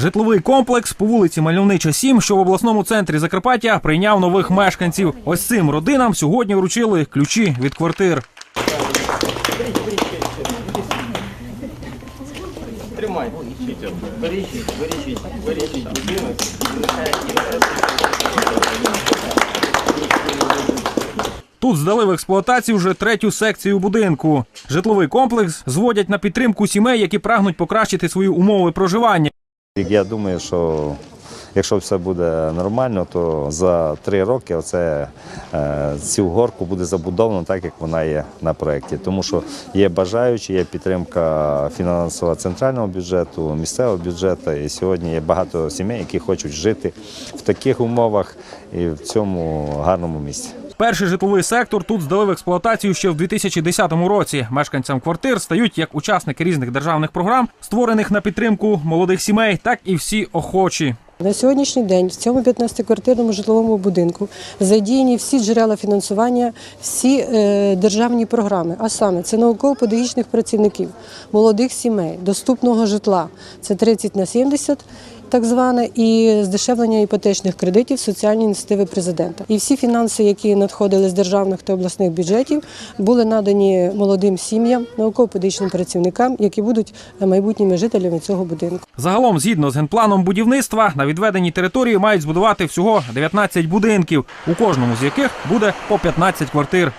Житловий комплекс по вулиці Мальовнича 7, що в обласному центрі Закарпаття, прийняв нових мешканців. Ось цим родинам сьогодні вручили ключі від квартир. Тут здали в експлуатацію вже третю секцію будинку. Житловий комплекс зводять на підтримку сімей, які прагнуть покращити свої умови проживання. Я думаю, що якщо все буде нормально, то за три роки оце, е, цю горку буде забудовано так, як вона є на проєкті. Тому що є бажаючі, є підтримка фінансова центрального бюджету, місцевого бюджету. І сьогодні є багато сімей, які хочуть жити в таких умовах і в цьому гарному місці. Перший житловий сектор тут здали в експлуатацію ще в 2010 році. Мешканцям квартир стають як учасники різних державних програм, створених на підтримку молодих сімей, так і всі охочі. На сьогоднішній день в цьому 15-квартирному житловому будинку задіяні всі джерела фінансування, всі е, державні програми, а саме це науково-педагогічних працівників, молодих сімей, доступного житла. Це 30 на 70, так зване, і здешевлення іпотечних кредитів, соціальні ініціативи президента. І всі фінанси, які надходили з державних та обласних бюджетів, були надані молодим сім'ям, науково-педагогічним працівникам, які будуть майбутніми жителями цього будинку. Загалом, згідно з генпланом будівництва, на відведеній території мають збудувати всього 19 будинків, у кожному з яких буде по 15 квартир.